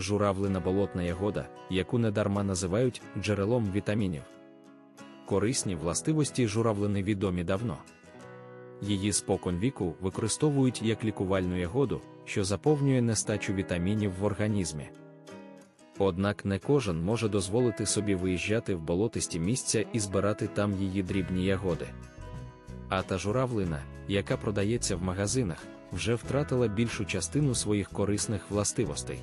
журавлина болотна ягода, яку недарма називають джерелом вітамінів. Корисні властивості журавлини відомі давно. Її спокон віку використовують як лікувальну ягоду, що заповнює нестачу вітамінів в організмі. Однак не кожен може дозволити собі виїжджати в болотисті місця і збирати там її дрібні ягоди. А та журавлина, яка продається в магазинах, вже втратила більшу частину своїх корисних властивостей.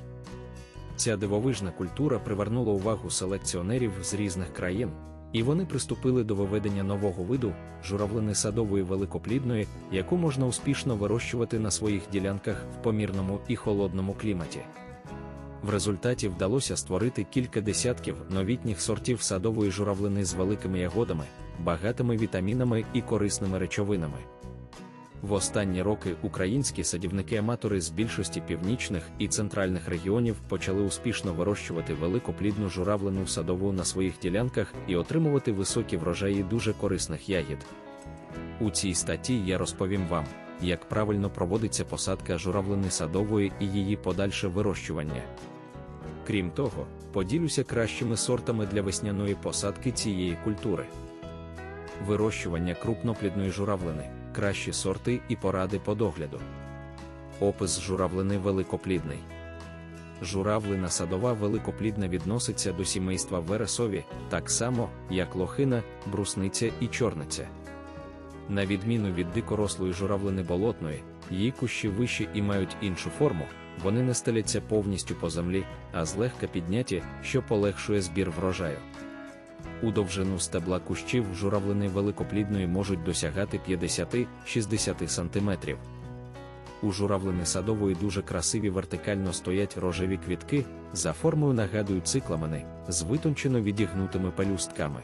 Ця дивовижна культура привернула увагу селекціонерів з різних країн, і вони приступили до виведення нового виду журавлини садової великоплідної, яку можна успішно вирощувати на своїх ділянках в помірному і холодному кліматі. В результаті вдалося створити кілька десятків новітніх сортів садової журавлини з великими ягодами, багатими вітамінами і корисними речовинами. В останні роки українські садівники-аматори з більшості північних і центральних регіонів почали успішно вирощувати великоплідну журавлину садову на своїх ділянках і отримувати високі врожаї дуже корисних ягід. У цій статті я розповім вам, як правильно проводиться посадка журавлини садової і її подальше вирощування. Крім того, поділюся кращими сортами для весняної посадки цієї культури. Вирощування крупноплідної журавлини, кращі сорти і поради по догляду. Опис журавлини великоплідний. Журавлина садова великоплідна відноситься до сімейства вересові, так само, як лохина, брусниця і чорниця. На відміну від дикорослої журавлини болотної, її кущі вищі і мають іншу форму, вони не стеляться повністю по землі, а злегка підняті, що полегшує збір врожаю. У довжину стебла кущів журавлини великоплідної можуть досягати 50-60 см. У журавлини садової дуже красиві вертикально стоять рожеві квітки, за формою нагадують цикламени, з витончено відігнутими пелюстками.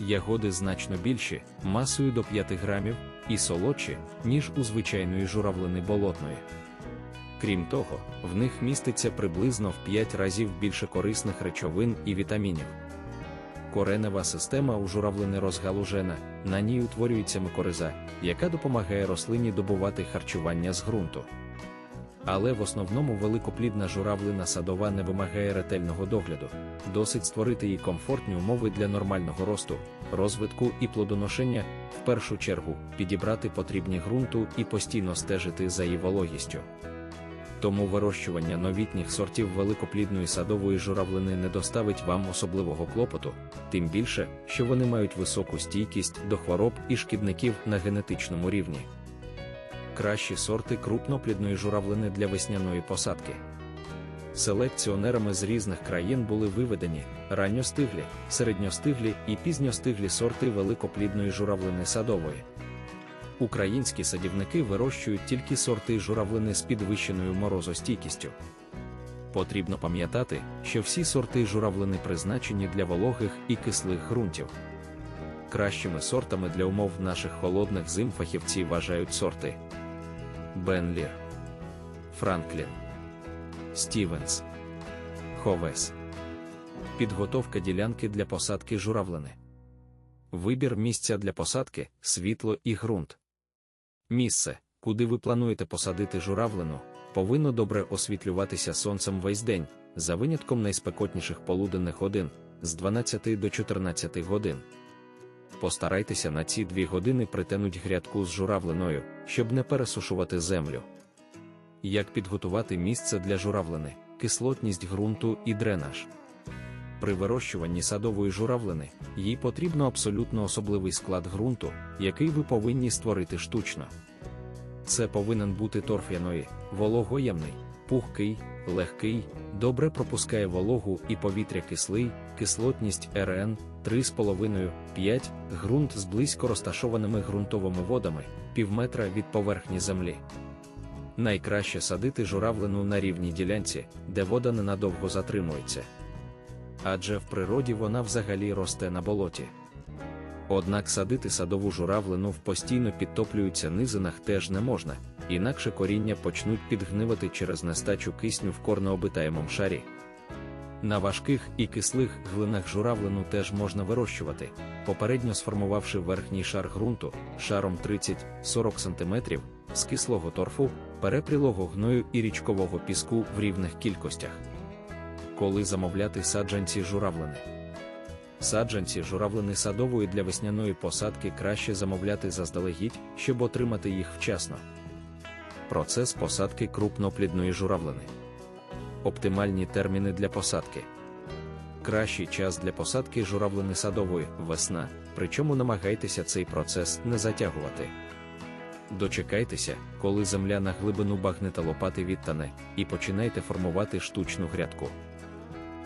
Ягоди значно більші, масою до 5 грамів, і солодші, ніж у звичайної журавлини болотної. Крім того, в них міститься приблизно в 5 разів більше корисних речовин і вітамінів. Коренева система у журавлини розгалужена, на ній утворюється микориза, яка допомагає рослині добувати харчування з ґрунту. Але в основному великоплідна журавлина садова не вимагає ретельного догляду, досить створити їй комфортні умови для нормального росту, розвитку і плодоношення, в першу чергу підібрати потрібні ґрунту і постійно стежити за її вологістю. Тому вирощування новітніх сортів великоплідної садової журавлини не доставить вам особливого клопоту, тим більше, що вони мають високу стійкість до хвороб і шкідників на генетичному рівні. Кращі сорти крупноплідної журавлини для весняної посадки. Селекціонерами з різних країн були виведені ранньостиглі, середньостиглі і пізньостиглі сорти великоплідної журавлини садової. Українські садівники вирощують тільки сорти журавлини з підвищеною морозостійкістю. Потрібно пам'ятати, що всі сорти журавлини призначені для вологих і кислих ґрунтів. Кращими сортами для умов наших холодних зим фахівці вважають сорти Бенлір, Франклін, Стівенс, Ховес. Підготовка ділянки для посадки журавлини. Вибір місця для посадки, світло і ґрунт. Місце, куди ви плануєте посадити журавлину, повинно добре освітлюватися сонцем весь день, за винятком найспекотніших полуденних годин з 12 до 14 годин. Постарайтеся на ці дві години притянуть грядку з журавлиною, щоб не пересушувати землю. Як підготувати місце для журавлини, кислотність ґрунту і дренаж. При вирощуванні садової журавлини їй потрібно абсолютно особливий склад ґрунту, який ви повинні створити штучно. Це повинен бути торф'яної, вологоємний, пухкий, легкий, добре пропускає вологу і повітря кислий, кислотність РН 3,5-5, ґрунт з близько розташованими ґрунтовими водами, півметра від поверхні землі. Найкраще садити журавлину на рівній ділянці, де вода ненадовго затримується адже в природі вона взагалі росте на болоті. Однак садити садову журавлину в постійно підтоплюються низинах теж не можна, інакше коріння почнуть підгнивати через нестачу кисню в корнеобитаємому шарі. На важких і кислих глинах журавлину теж можна вирощувати, попередньо сформувавши верхній шар ґрунту шаром 30-40 см з кислого торфу, перепрілого гною і річкового піску в рівних кількостях. Коли замовляти саджанці журавлини. Саджанці журавлини садової для весняної посадки краще замовляти заздалегідь, щоб отримати їх вчасно. Процес посадки крупноплідної журавлини. Оптимальні терміни для посадки. Кращий час для посадки журавлини садової весна, причому намагайтеся цей процес не затягувати. Дочекайтеся, коли земля на глибину багнета лопати відтане, і починайте формувати штучну грядку.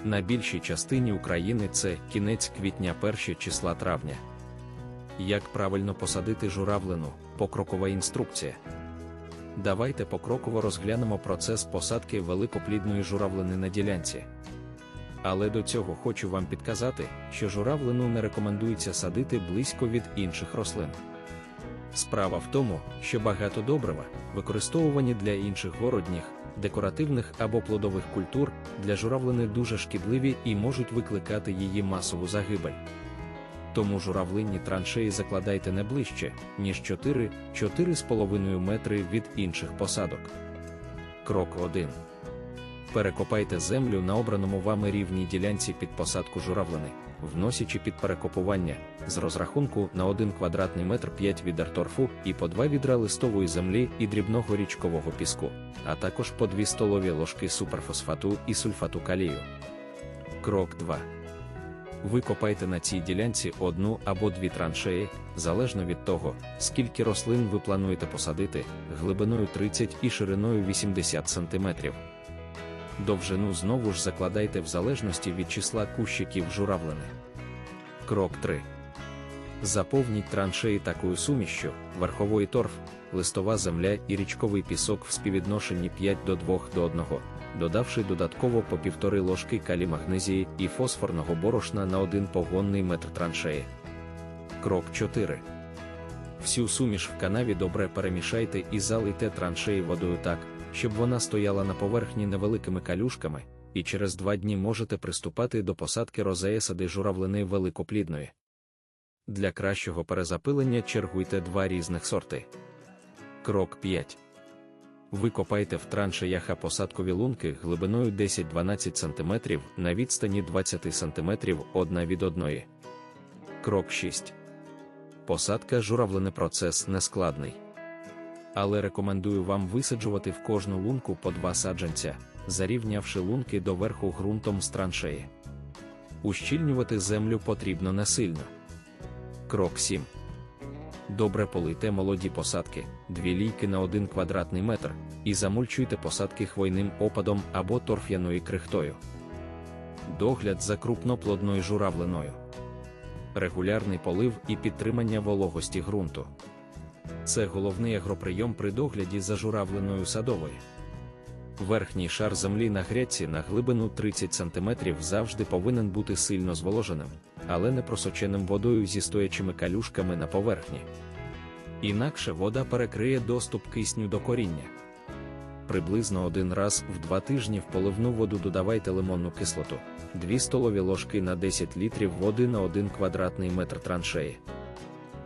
На більшій частині України це кінець квітня перші числа травня. Як правильно посадити журавлину, покрокова інструкція. Давайте покроково розглянемо процес посадки великоплідної журавлини на ділянці. Але до цього хочу вам підказати, що журавлину не рекомендується садити близько від інших рослин. Справа в тому, що багато добрива, використовувані для інших городніх, декоративних або плодових культур, для журавлини дуже шкідливі і можуть викликати її масову загибель. Тому журавлинні траншеї закладайте не ближче, ніж 4-4,5 метри від інших посадок. Крок 1. Перекопайте землю на обраному вами рівній ділянці під посадку журавлини, вносячи під перекопування з розрахунку на 1 квадратний метр 5 відер торфу і по 2 відра листової землі і дрібного річкового піску, а також по 2 столові ложки суперфосфату і сульфату калію. Крок 2. Ви копайте на цій ділянці одну або дві траншеї, залежно від того, скільки рослин ви плануєте посадити, глибиною 30 і шириною 80 см. Довжину знову ж закладайте в залежності від числа кущиків журавлини. Крок 3. Заповніть траншеї такою сумішчю, верховий торф, листова земля і річковий пісок в співвідношенні 5 до 2 до 1, додавши додатково по півтори ложки калі магнезії і фосфорного борошна на 1 погонний метр траншеї. Крок 4. Всю суміш в канаві добре перемішайте і залийте траншеї водою так, щоб вона стояла на поверхні невеликими калюшками, і через два дні можете приступати до посадки розеєсади журавлини великоплідної. Для кращого перезапилення чергуйте два різних сорти. Крок 5. Викопайте в траншеях посадкові лунки глибиною 10-12 см на відстані 20 см одна від одної. Крок 6. Посадка журавлини процес нескладний. Але рекомендую вам висаджувати в кожну лунку по два саджанця, зарівнявши лунки до верху ґрунтом з траншеї. Ущільнювати землю потрібно не сильно. Крок 7. Добре полийте молоді посадки, дві лійки на 1 квадратний метр, і замульчуйте посадки хвойним опадом або торф'яною крихтою. Догляд за крупноплодною журавлиною. Регулярний полив і підтримання вологості ґрунту. Це головний агроприйом при догляді за журавлиною садовою. Верхній шар землі на грядці на глибину 30 см завжди повинен бути сильно зволоженим, але не просоченим водою зі стоячими калюшками на поверхні. Інакше вода перекриє доступ кисню до коріння. Приблизно один раз в два тижні в поливну воду додавайте лимонну кислоту, 2 столові ложки на 10 літрів води на 1 квадратний метр траншеї.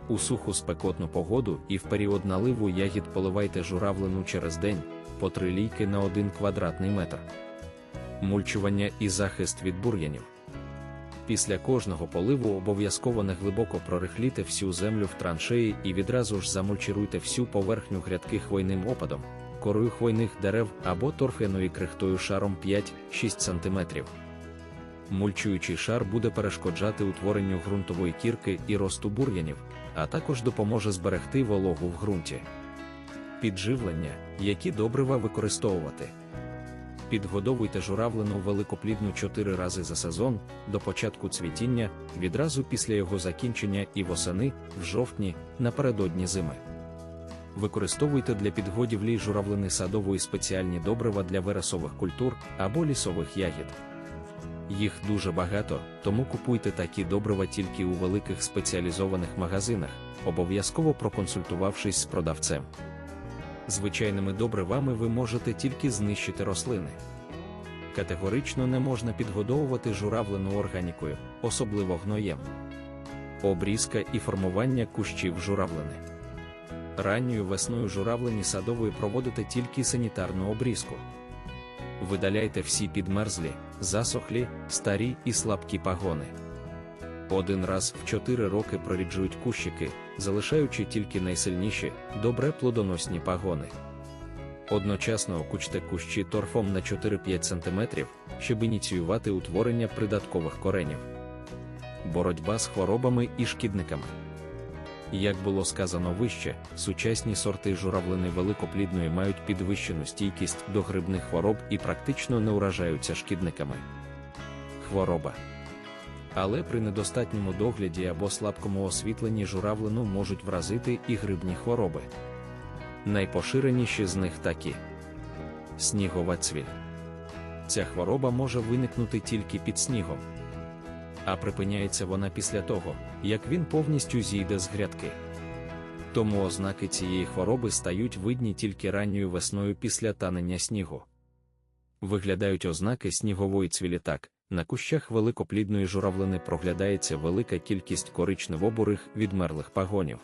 У суху спекотну погоду і в період наливу ягід поливайте журавлину через день по 3 лійки на 1 квадратний метр. Мульчування і захист від бур'янів. Після кожного поливу обов'язково неглибоко прорихліте всю землю в траншеї і відразу ж замульчируйте всю поверхню грядки хвойним опадом, корою хвойних дерев або торфяною крихтою шаром 5-6 см. Мульчуючий шар буде перешкоджати утворенню ґрунтової кірки і росту бур'янів, а також допоможе зберегти вологу в ґрунті. Підживлення, які добрива використовувати. Підгодовуйте журавлину великоплідну 4 рази за сезон до початку цвітіння, відразу після його закінчення і восени, в жовтні, напередодні зими. Використовуйте для підгодівлі журавлини садової спеціальні добрива для вересових культур або лісових ягід. Їх дуже багато, тому купуйте такі добрива тільки у великих спеціалізованих магазинах, обов'язково проконсультувавшись з продавцем. Звичайними добривами ви можете тільки знищити рослини. Категорично не можна підгодовувати журавлину органікою, особливо гноєм. Обрізка і формування кущів журавлини. Ранньою весною журавлені садової проводите тільки санітарну обрізку. Видаляйте всі підмерзлі, засохлі, старі і слабкі пагони. Один раз в 4 роки проріджують кущики, залишаючи тільки найсильніші, добре плодоносні пагони. Одночасно окучте кущі торфом на 4-5 см, щоб ініціювати утворення придаткових коренів. Боротьба з хворобами і шкідниками. Як було сказано вище, сучасні сорти журавлини великоплідної мають підвищену стійкість до грибних хвороб і практично не уражаються шкідниками. Хвороба. Але при недостатньому догляді або слабкому освітленні журавлину можуть вразити і грибні хвороби. Найпоширеніші з них такі: снігова цвіль. Ця хвороба може виникнути тільки під снігом. А припиняється вона після того, як він повністю зійде з грядки. Тому ознаки цієї хвороби стають видні тільки ранньою весною після танення снігу. Виглядають ознаки снігової цвілі так, на кущах великоплідної журавлини проглядається велика кількість коричнево-бурих відмерлих пагонів.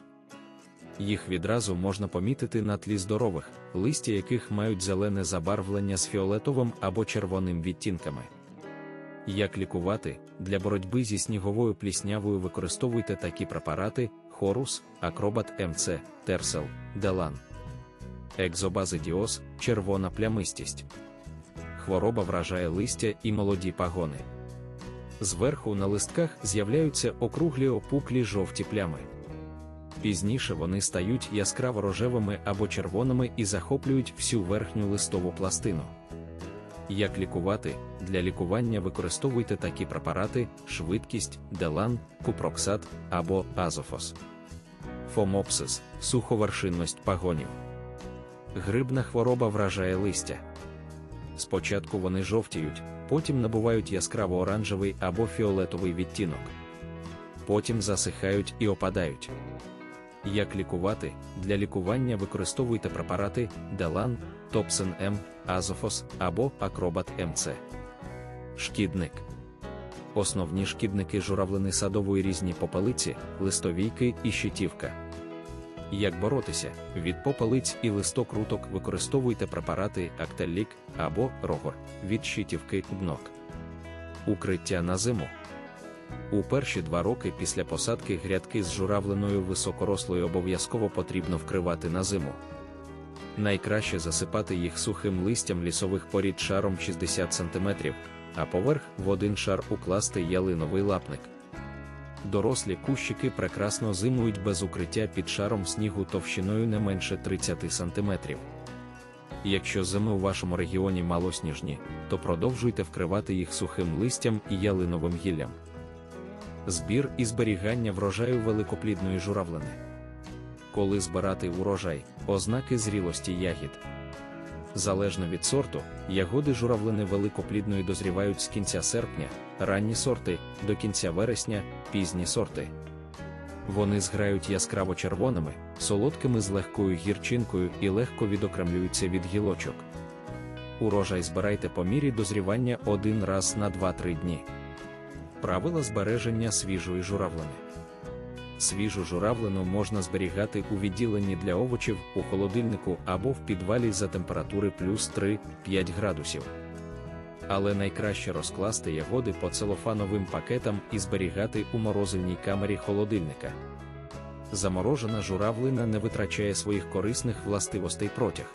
Їх відразу можна помітити на тлі здорових, листя яких мають зелене забарвлення з фіолетовим або червоним відтінками. Як лікувати, для боротьби зі сніговою пліснявою використовуйте такі препарати: хорус, акробат МЦ, терсел, делан, екзобазидіоз, червона плямистість. Хвороба вражає листя і молоді пагони. Зверху на листках з'являються округлі опуклі жовті плями. Пізніше вони стають яскраво рожевими або червоними і захоплюють всю верхню листову пластину. Як лікувати? Для лікування використовуйте такі препарати: швидкість, делан, купроксат або азофос. Фомопсис суховершинність пагонів. Грибна хвороба вражає листя. Спочатку вони жовтіють, потім набувають яскраво оранжевий або фіолетовий відтінок. Потім засихають і опадають. Як лікувати? Для лікування використовуйте препарати Делан, Топсен М, Азофос або Акробат МЦ. Шкідник. Основні шкідники журавлини садової різні попелиці, листовійки і щитівка. Як боротися, від попелиць і листокруток використовуйте препарати Актеллік або Рогор від щитівки днок. Укриття на зиму. У перші два роки після посадки грядки з журавлиною високорослою обов'язково потрібно вкривати на зиму. Найкраще засипати їх сухим листям лісових порід шаром 60 см, а поверх в один шар укласти ялиновий лапник. Дорослі кущики прекрасно зимують без укриття під шаром снігу товщиною не менше 30 см. Якщо зими у вашому регіоні малосніжні, то продовжуйте вкривати їх сухим листям і ялиновим гіллям. Збір і зберігання врожаю великоплідної журавлини. Коли збирати урожай, ознаки зрілості ягід. Залежно від сорту, ягоди журавлини великоплідної дозрівають з кінця серпня, ранні сорти до кінця вересня, пізні сорти. Вони зграють яскраво червоними, солодкими з легкою гірчинкою і легко відокремлюються від гілочок. Урожай збирайте по мірі дозрівання один раз на 2-3 дні. Правила збереження свіжої журавлини. Свіжу журавлину можна зберігати у відділенні для овочів у холодильнику або в підвалі за температури плюс 3-5 градусів. Але найкраще розкласти ягоди по целофановим пакетам і зберігати у морозильній камері холодильника. Заморожена журавлина не витрачає своїх корисних властивостей протяг.